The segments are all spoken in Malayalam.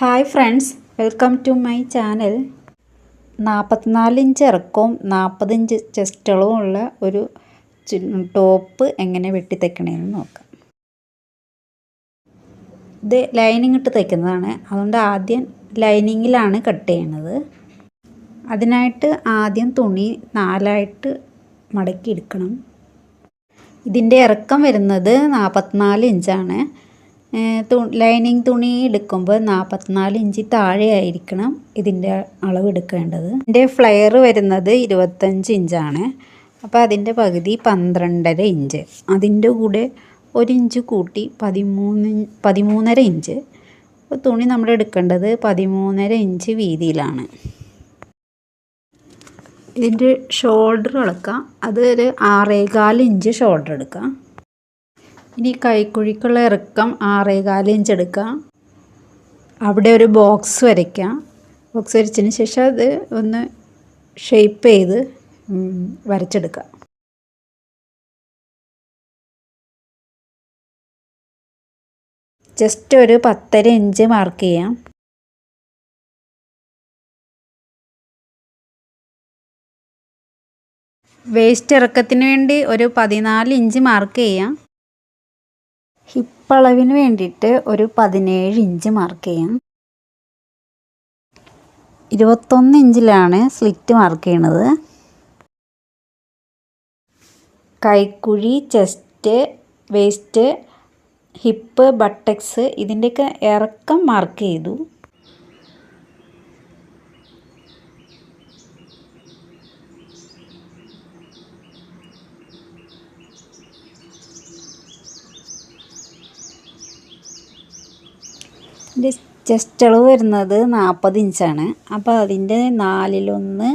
Hi friends welcome to my channel. നാൽപ്പത്തിനാല് ഇഞ്ച് ഇറക്കവും നാൽപ്പത് ഇഞ്ച് ഉള്ള ഒരു ടോപ്പ് എങ്ങനെ വെട്ടി തയ്ക്കണമെന്ന് നോക്കാം. ഇത് ലൈനിങ് ഇട്ട് തയ്ക്കുന്നതാണ്. അതുകൊണ്ട് ആദ്യം ലൈനിങ്ങിലാണ് കട്ട് ചെയ്യണത്. അതിനായിട്ട് ആദ്യം തുണി നാലായിട്ട് മടക്കി എടുക്കണം. ഇതിന്റെ ഇറക്കം വരുന്നത് നാൽപ്പത്തിനാല് ഇഞ്ചാണ്. ലൈനിങ് തുണി എടുക്കുമ്പോൾ നാൽപ്പത്തിനാല് ഇഞ്ച് താഴെ ആയിരിക്കണം ഇതിന്റെ അളവ് എടുക്കേണ്ടത്. ഇതിന്റെ ഫ്ലെയർ വരുന്നത് ഇരുപത്തഞ്ച് ഇഞ്ചാണ്. അപ്പോൾ അതിന്റെ പകുതി പന്ത്രണ്ടര ഇഞ്ച്. അതിന്റെ കൂടെ ഒരു ഇഞ്ച് കൂട്ടി പതിമൂന്ന് പതിമൂന്നര ഇഞ്ച്. അപ്പോൾ തുണി നമ്മൾ എടുക്കേണ്ടത് പതിമൂന്നര ഇഞ്ച് വീതിയിലാണ്. ഇതിന്റെ ഷോൾഡർ അളക്കാം. അത് ഒരു ആറേകാൽ ഇഞ്ച് ഷോൾഡർ എടുക്കാം. ഇനി കൈക്കുഴിക്കുള്ള ഇറക്കം ആറേകാൽ ഇഞ്ച് എടുക്കാം അവിടെ ഒരു ബോക്സ് വരയ്ക്കാം ബോക്സ് വരച്ചതിന് ശേഷം അത് ഒന്ന് ഷേപ്പ് ചെയ്ത് വരച്ചെടുക്കുക. വരച്ചെടുക്കാം ജസ്റ്റ് ഒരു പത്തര ഇഞ്ച് മാർക്ക് ചെയ്യാം. വേസ്റ്റ് ഇറക്കത്തിന് വേണ്ടി ഒരു പതിനാല് ഇഞ്ച് മാർക്ക് ചെയ്യാം. ഹിപ്പ് അളവിന് വേണ്ടിയിട്ട് ഒരു പതിനേഴ് ഇഞ്ച് മാർക്ക് ചെയ്യാം. ഇരുപത്തൊന്ന് ഇഞ്ചിലാണ് സ്ലിറ്റ് മാർക്ക് ചെയ്യണത്. കൈക്കുഴി ചെസ്റ്റ് വേസ്റ്റ് ഹിപ്പ് ബട്ടക്സ് ഇതിന്റെയൊക്കെ ഇറക്കം മാർക്ക് ചെയ്തു. ഇതിന്റെ ചെസ്റ്റ് അളവ് വരുന്നത് നാൽപ്പത് ഇഞ്ചാണ്. അപ്പോൾ അതിന്റെ നാലിലൊന്ന്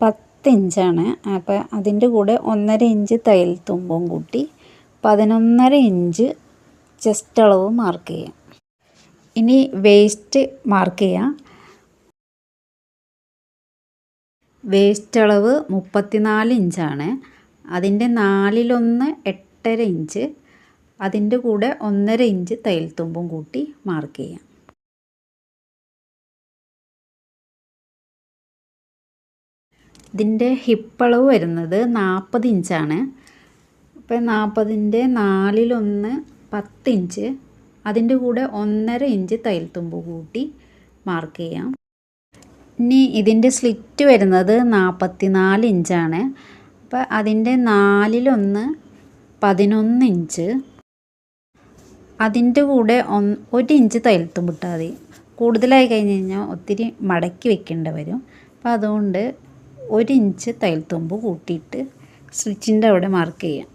പത്ത് ഇഞ്ചാണ്. അപ്പോൾ അതിന്റെ കൂടെ ഒന്നര ഇഞ്ച് തയ്യൽ തുമ്പും കൂട്ടി പതിനൊന്നര ഇഞ്ച് ചെസ്റ്റ് അളവ് മാർക്ക് ചെയ്യാം. ഇനി വേസ്റ്റ് മാർക്ക് ചെയ്യാം. വേസ്റ്റ് അളവ് മുപ്പത്തിനാല് ഇഞ്ചാണ്. അതിന്റെ നാലിലൊന്ന് എട്ടര ഇഞ്ച് അതിന്റെ കൂടെ ഒന്നര ഇഞ്ച് തയ്യൽ തുമ്പും കൂട്ടി മാർക്ക് ചെയ്യാം. ഇതിന്റെ ഹിപ്പളവ് വരുന്നത് നാൽപ്പത് ഇഞ്ചാണ്. അപ്പോൾ നാൽപ്പതിന്റെ നാലിലൊന്ന് പത്ത് ഇഞ്ച്. അതിന്റെ കൂടെ ഒന്നര ഇഞ്ച് തയ്യൽ തുമ്പ് കൂട്ടി മാർക്ക് ചെയ്യാം. ഇനി ഇതിന്റെ സ്ലിറ്റ് വരുന്നത് നാൽപ്പത്തി നാല് ഇഞ്ചാണ്. അപ്പോൾ അതിന്റെ നാലിലൊന്ന് പതിനൊന്ന് ഇഞ്ച്. അതിന്റെ കൂടെ ഒന്ന് ഒരു ഇഞ്ച് തൈലത്തും തുമ്പിട്ടാൽ മതി. കൂടുതലായി കഴിഞ്ഞ് കഴിഞ്ഞാൽ ഒത്തിരി മടക്കി വെക്കേണ്ടി വരും. അപ്പോൾ അതുകൊണ്ട് ഒരു ഇഞ്ച് തയ്യൽ തുമ്പ് കൂട്ടിയിട്ട് സ്റ്റിച്ചിന്റെ അവിടെ മാർക്ക് ചെയ്യാം.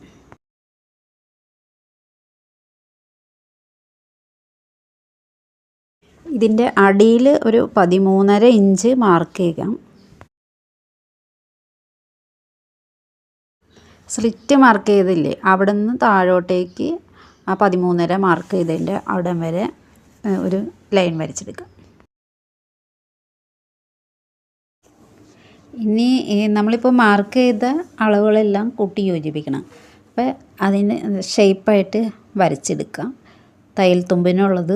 ഇതിന്റെ അടിയിൽ ഒരു പതിമൂന്നര ഇഞ്ച് മാർക്ക് ചെയ്യാം. സ്ലിറ്റ് മാർക്ക് ചെയ്തില്ലേ അവിടെ നിന്ന് താഴോട്ടേക്ക് ആ പതിമൂന്നര മാർക്ക് ചെയ്തതിന്റെ അവിടം വരെ ഒരു ലൈൻ വരച്ചെടുക്കുക. ഇനി നമ്മളിപ്പോൾ മാർക്ക് ചെയ്ത അളവുകളെല്ലാം കൂട്ടി യോജിപ്പിക്കണം. അപ്പോൾ അതിന് ഷേപ്പായിട്ട് വരച്ചെടുക്കാം. തയ്യൽ തുമ്പിനുള്ളത്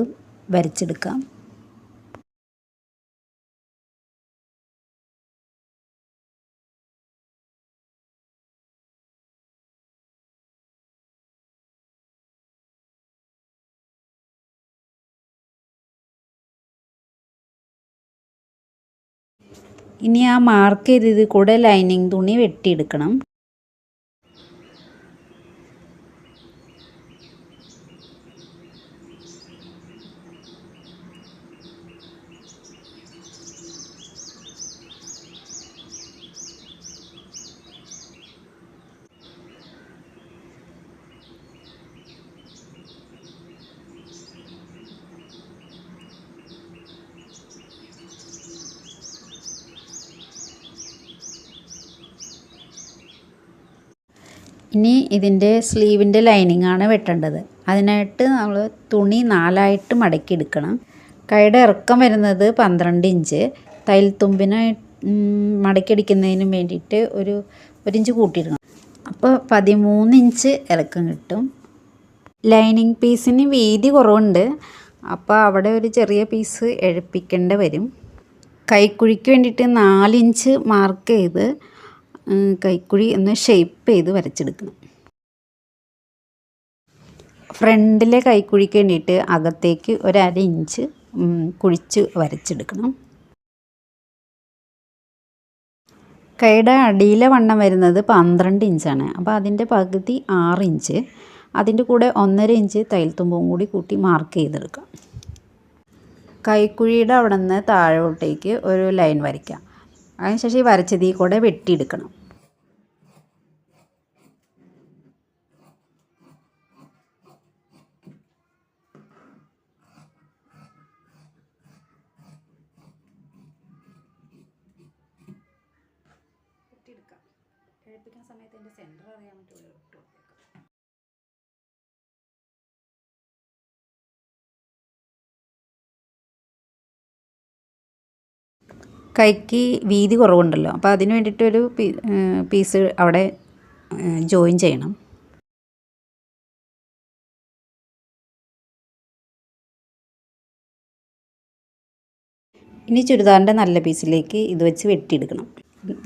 വരച്ചെടുക്കാം. ഇനി ആ മാർക്ക് ചെയ്തതിൽ കൂടെ ലൈനിങ് തുണി വെട്ടിയെടുക്കണം. ഇനി ഇതിന്റെ സ്ലീവിന്റെ ലൈനിങ് ആണ് വെട്ടേണ്ടത്. അതിനായിട്ട് നമ്മൾ തുണി നാലായിട്ട് മടക്കി എടുക്കണം. കൈയുടെ ഇറക്കം വരുന്നത് പന്ത്രണ്ട് ഇഞ്ച്. തയ്യൽ തുമ്പിനായി മടക്കിയടിക്കുന്നതിന് വേണ്ടിയിട്ട് ഒരു ഒരു ഇഞ്ച് കൂട്ടിയിടണം. അപ്പോൾ പതിമൂന്ന് ഇഞ്ച് ഇറക്കം കിട്ടും. ലൈനിങ് പീസിന് വീതി കുറവുണ്ട്. അപ്പോൾ അവിടെ ഒരു ചെറിയ പീസ് എഴുപ്പിക്കേണ്ടി വരും. കൈക്കുഴിക്ക് വേണ്ടിയിട്ട് നാലിഞ്ച് മാർക്ക് ചെയ്ത് കൈക്കുഴി ഒന്ന് ഷേപ്പ് ചെയ്ത് വരച്ചെടുക്കണം. ഫ്രണ്ടിലെ കൈക്കുഴിക്ക് വേണ്ടിയിട്ട് അകത്തേക്ക് ഒരര ഇഞ്ച് കുഴിച്ച് വരച്ചെടുക്കണം. കൈയുടെ അടിയിലെ വണ്ണം വരുന്നത് പന്ത്രണ്ട് ഇഞ്ചാണ് അപ്പോൾ അതിന്റെ പകുതി ആറ് ഇഞ്ച് അതിന്റെ കൂടെ ഒന്നര ഇഞ്ച് തൈൽത്തുമ്പും കൂടി കൂട്ടി മാർക്ക് ചെയ്തെടുക്കാം. കൈക്കുഴിയുടെ അവിടെ നിന്ന് താഴോട്ടേക്ക് ഒരു ലൈൻ വരയ്ക്കാം. അതിനുശേഷം ഈ വരച്ചതിൽ കൂടെ വെട്ടിയെടുക്കണം. വെട്ടിയെടുക്കാം. എഴുപ്പിക്കുന്ന സമയത്ത് എന്റെ സെന്റർ അറിയാൻ വേണ്ടി കൈക്ക് വീതി കുറവുണ്ടല്ലോ. അപ്പോൾ അതിന് വേണ്ടിയിട്ടൊരു പീസ് അവിടെ ജോയിൻ ചെയ്യണം. ഇനി ചുരിദാറിന്റെ നല്ല പീസിലേക്ക് ഇത് വെച്ച് വെട്ടിയെടുക്കണം.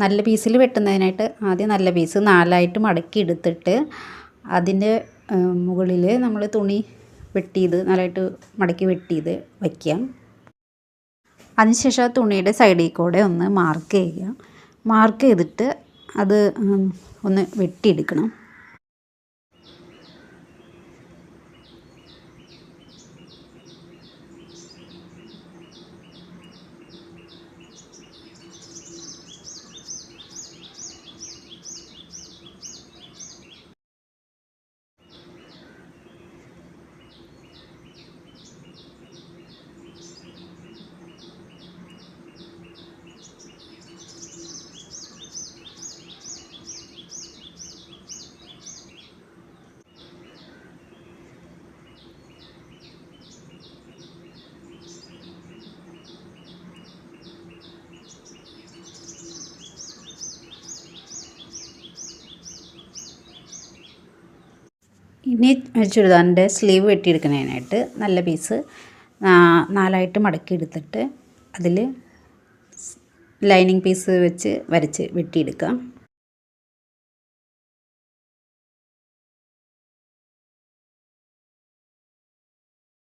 നല്ല പീസിൽ വെട്ടുന്നതിനായിട്ട് ആദ്യം നല്ല പീസ് നാലായിട്ട് മടക്കി എടുത്തിട്ട് അതിന്റെ മുകളിൽ നമ്മൾ തുണി വെട്ടിയത് നാലായിട്ട് മടക്കി വെട്ടിയത് വയ്ക്കാം അതിനുശേഷം തുണിയുടെ സൈഡിൽ കൂടെ ഒന്ന് മാർക്ക് ചെയ്യുക. മാർക്ക് ചെയ്തിട്ട് അത് ഒന്ന് വെട്ടിയെടുക്കണം. ഇനി ചുരിദാറിന്റെ സ്ലീവ് വെട്ടിയെടുക്കുന്നതിനായിട്ട് നല്ല പീസ് നാലായിട്ട് മടക്കി എടുത്തിട്ട് അതിൽ ലൈനിങ് പീസ് വെച്ച് വരച്ച് വെട്ടിയെടുക്കാം.